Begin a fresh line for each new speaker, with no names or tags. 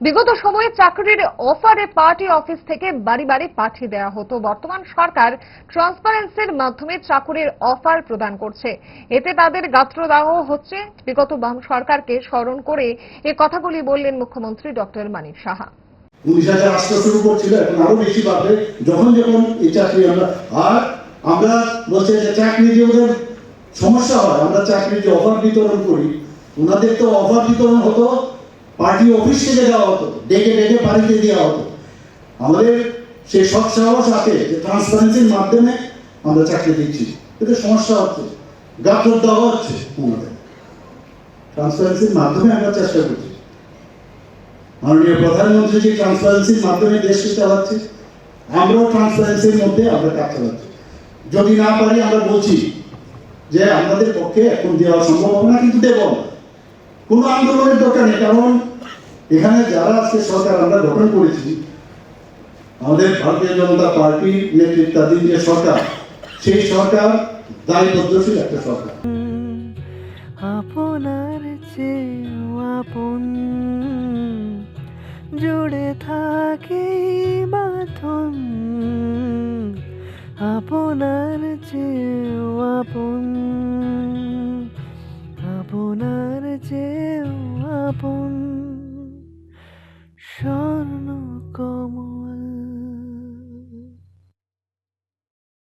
বিগত সময়ে চাকরির অফারে পার্টি অফিস থেকে বাড়ি বাড়ি পাঠিয়ে দেওয়া হতো। বর্তমান সরকার ট্রান্সপারেন্সির মাধ্যমে চাকরির অফার প্রদান করছে। এতে তাদের গাত্রদাহ হচ্ছে। বিগত বাম সরকারকে স্মরণ করে এ কথাগুলি বললেন মুখ্যমন্ত্রী ডক্টর মানিক সাহা।
সমস্যা হয়, আমরা চাকরি যে অফার বিতরণ করি, ওনাদের তো অফার বিতরণ হতো পার্টি অফিস থেকে দেওয়া হতো, ডেকে ডেকে বাড়িতে দেওয়া হতো। আমাদের সেই সৎ সাহস আছে যে ট্রান্সপারেন্সির মাধ্যমে আমরা চাকরি দিচ্ছি। এতে সমস্যা হচ্ছে গাত্র দেওয়া হচ্ছে ওনাদের ট্রান্সপারেন্সির মাধ্যমে আমরা চেষ্টা করছি। মাননীয় প্রধানমন্ত্রী যে ট্রান্সপারেন্সির মাধ্যমে দেশকে চালাচ্ছে, আমরাও ট্রান্সপারেন্সির মধ্যে আমরা কাজ চালাচ্ছি। যদি না পারি, আমরা বলছি যে আমাদের পক্ষে এখন দেওয়া সম্ভব হবে না, কিন্তু দেব। কোনো আন্দোলনের দরকার নেই, কারণ এখানে যারা আজকে সরকার, আমরা গঠন করেছি, আমাদের ভারতীয় জনতা পার্টির নেতৃত্বাধীন যে সরকার, সেই সরকার দায়বদ্ধশীল একটা সরকার।
আপনার চেয়েও আপন, জুড়ে থাকে বাঁধন আপনার চেয়েও আপন, আপনার চেয়েও আপন। 说